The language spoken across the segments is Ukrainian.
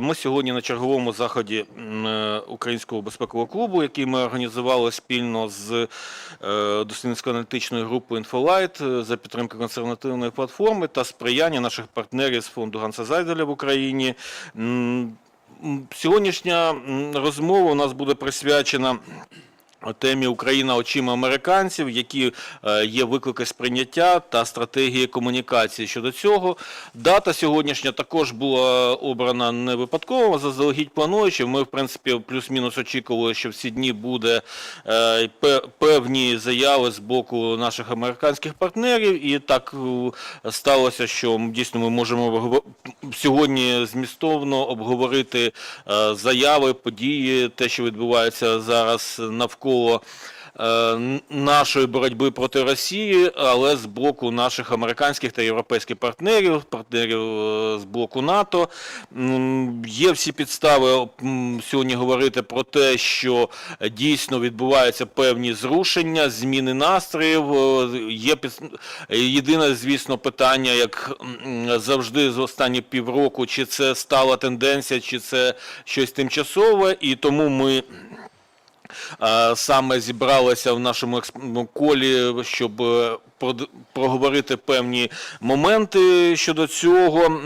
Ми сьогодні на черговому заході е, Українського безпекового клубу, який ми організували спільно з дослідницькою дослідницько-аналітичною групою Інфолайт е, за підтримки консервативної платформи та сприяння наших партнерів з фонду Ганса Зайделя в Україні. Сьогоднішня розмова у нас буде присвячена темі Україна очима американців, які е, є виклики сприйняття та стратегії комунікації щодо цього. Дата сьогоднішня також була обрана не випадково, заздалегідь плануючи. Ми, в принципі, плюс-мінус очікували, що в ці дні буде е, певні заяви з боку наших американських партнерів, і так е, сталося, що дійсно ми можемо сьогодні змістовно обговорити е, заяви, події, те, що відбувається зараз навколо е, нашої боротьби проти Росії, але з боку наших американських та європейських партнерів, партнерів е, з боку НАТО. Є всі підстави сьогодні говорити про те, що дійсно відбуваються певні зрушення, зміни настроїв. Е, Є єдине, звісно, питання, як завжди з останні півроку, чи це стала тенденція, чи це щось тимчасове, і тому ми. Саме зібралися в нашому ну, колі, щоб е, проговорити певні моменти щодо цього.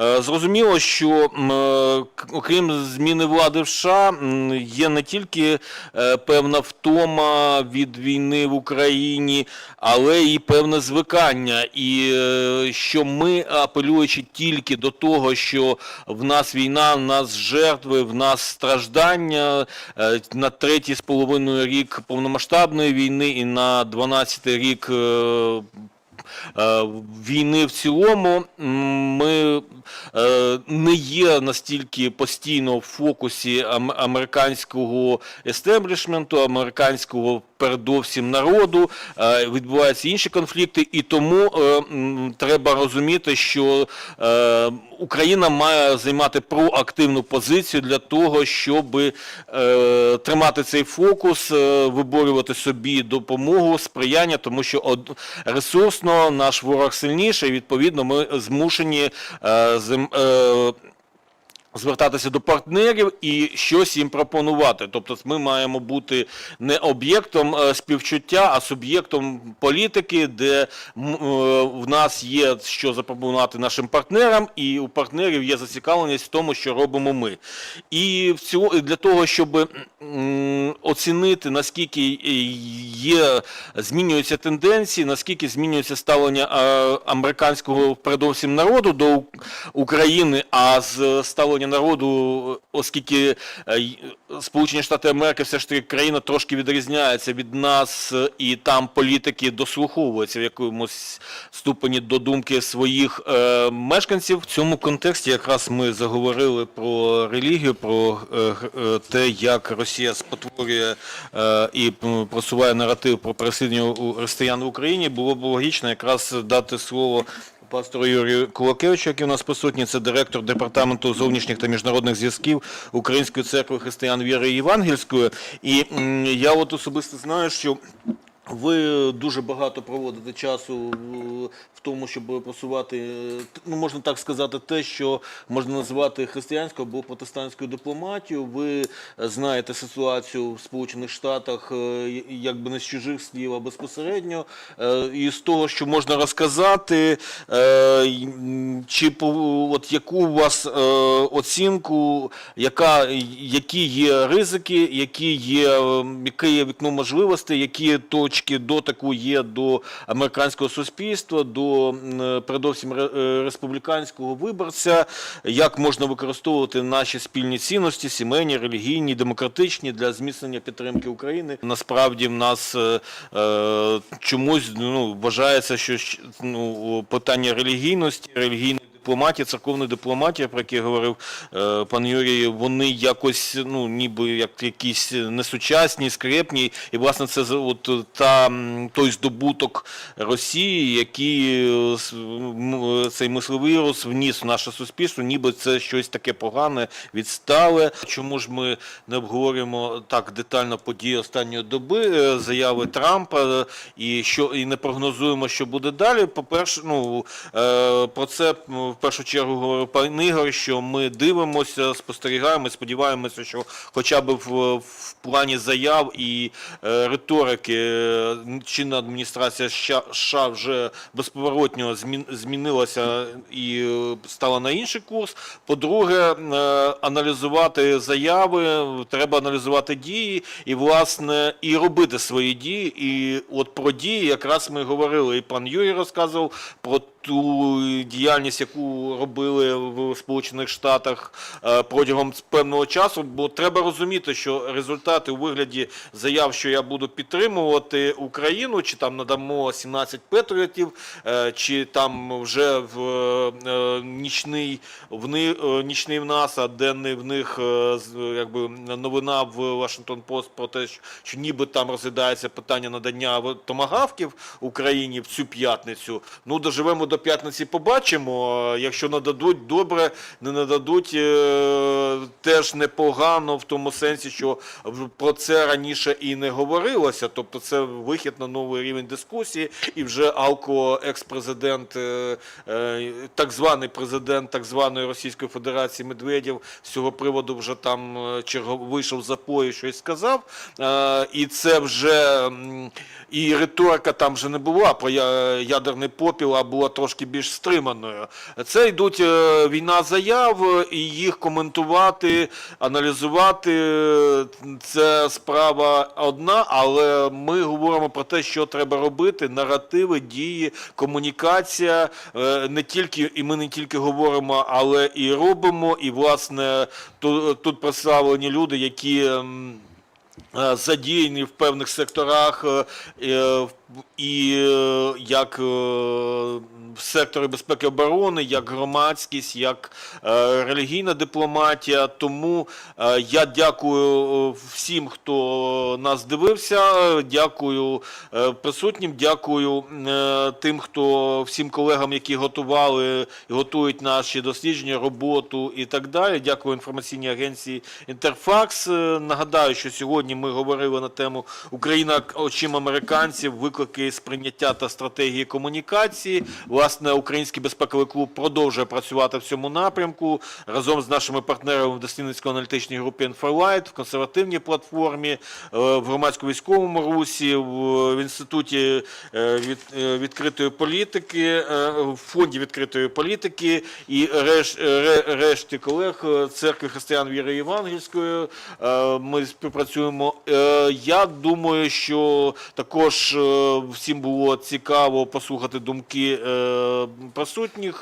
Е, Зрозуміло, що е, окрім зміни влади в США, є не тільки е, певна втома від війни в Україні, але і певне звикання. І що ми, апелюючи тільки до того, що в нас війна, в нас жертви, в нас страждання на третій з половиною рік повномасштабної війни і на 12 рік. Е, війни в цілому ми е, не є настільки постійно в фокусі американського естеблішменту, американського передовсім народу, е, відбуваються інші конфлікти, і тому е, треба розуміти, що е, Україна має займати проактивну позицію для того, щоб тримати цей фокус, виборювати собі допомогу, сприяння, тому що ресурсно наш ворог сильніший, відповідно ми змушені зим- звертатися до партнерів і щось їм пропонувати. Тобто ми маємо бути не об'єктом е, співчуття, а суб'єктом політики, де е, в нас є що запропонувати нашим партнерам, і у партнерів є зацікавленість в тому, що робимо ми. І в ціло- для того, щоб оцінити, наскільки є, змінюються тенденції, наскільки змінюється ставлення е, американського передовсім народу до України, а з ставлення народу, оскільки е, Сполучені Штати Америки все ж таки країна трошки відрізняється від нас, е, і там політики дослуховуються в якомусь ступені до думки своїх е, мешканців. В цьому контексті якраз ми заговорили про релігію, про е, е, те, як Росія спотворює е, і просуває наратив про переслідування християн в Україні. Було б логічно якраз дати слово пастору Юрію Кулакевичу, який у нас присутній, це директор департаменту зовнішніх та міжнародних зв'язків Української церкви християн віри Євангельської. І я от особисто знаю, що ви дуже багато проводите часу в- тому, щоб просувати, ну можна так сказати, те, що можна називати християнською або протестантською дипломатією. Ви знаєте ситуацію в Сполучених Штатах, е, якби не з чужих слів, а безпосередньо. Е, І з того, що можна розказати, е, чи от яку у вас оцінку, яка, які є ризики, які є, яке є вікно можливостей, які точки дотику є до американського суспільства, до передовсім ре- е, республіканського виборця, як можна використовувати наші спільні цінності, сімейні, релігійні, демократичні для зміцнення підтримки України. Насправді в нас е, е, чомусь ну, вважається, що ну, питання релігійності, релігійної дипломатії, церковної дипломатії, про які говорив е, пан Юрій, вони якось, ну, ніби як якісь несучасні, скрепні. І, власне, це от, та, той здобуток Росії, який е, м, цей мисливірус вніс в наше суспільство, ніби це щось таке погане, відстале. Чому ж ми не обговорюємо так детально події останньої доби, е, заяви Трампа е, і що і не прогнозуємо, що буде далі. По-перше, ну е, про це в першу чергу говорив пан Ігор, що ми дивимося, спостерігаємо, сподіваємося, що хоча б в, в плані заяв і е, риторики е, чинна адміністрація США, вже безповоротньо змін, змінилася і е, стала на інший курс. По-друге, е, аналізувати заяви, треба аналізувати дії і, власне, і робити свої дії. І от про дії якраз ми говорили, і пан Юрій розказував про ту діяльність, яку робили в Сполучених Штатах е, протягом певного часу. Бо треба розуміти, що результати у вигляді заяв, що я буду підтримувати Україну, чи там надамо 17 патріотів, е, чи там вже в е, нічний в нічний в нас, а денний в них якби новина в Washington Post про те, що ніби там розглядається питання надання томагавків Україні в цю п'ятницю. Ну доживемо до п'ятниці, побачимо. Якщо нададуть добре, не нададуть е, теж непогано в тому сенсі, що про це раніше і не говорилося. Тобто це вихід на новий рівень дискусії, і вже Алко, екс-президент, е, е, так званий президент так званої Російської Федерації Медведєв з цього приводу вже там вийшов за пою, щось сказав. І це вже і риторика там вже не була про ядерний попіл, а була трошки більш стриманою. Це йдуть е, війна заяв, і їх коментувати, аналізувати. Це справа одна, але ми говоримо про те, що треба робити: наративи, дії, комунікація. Е, Не тільки і ми не тільки говоримо, але і робимо. І власне тут, тут представлені люди, які. ем, е, задіяні в певних секторах і як в секторі безпеки оборони, як громадськість, як е, релігійна дипломатія. Тому е, я дякую е, всім, хто нас дивився. Дякую присутнім, дякую тим, хто всім колегам, які готували і готують наші дослідження, роботу і так далі. Дякую інформаційній агенції Інтерфакс. Нагадаю, що сьогодні ми говорили на тему Україна очима американців, виклики сприйняття та стратегії комунікації. Власне, Український безпековий клуб продовжує працювати в цьому напрямку разом з нашими партнерами в дослідницько-аналітичній групі Infolight, в консервативній платформі, е, в громадсько-військовому русі, в інституті е, е, відкритої політики, в фонді відкритої політики і реш, решті колег церкви християн віри Євангельської. Ми співпрацюємо. Я думаю, що також всім було цікаво послухати думки присутніх.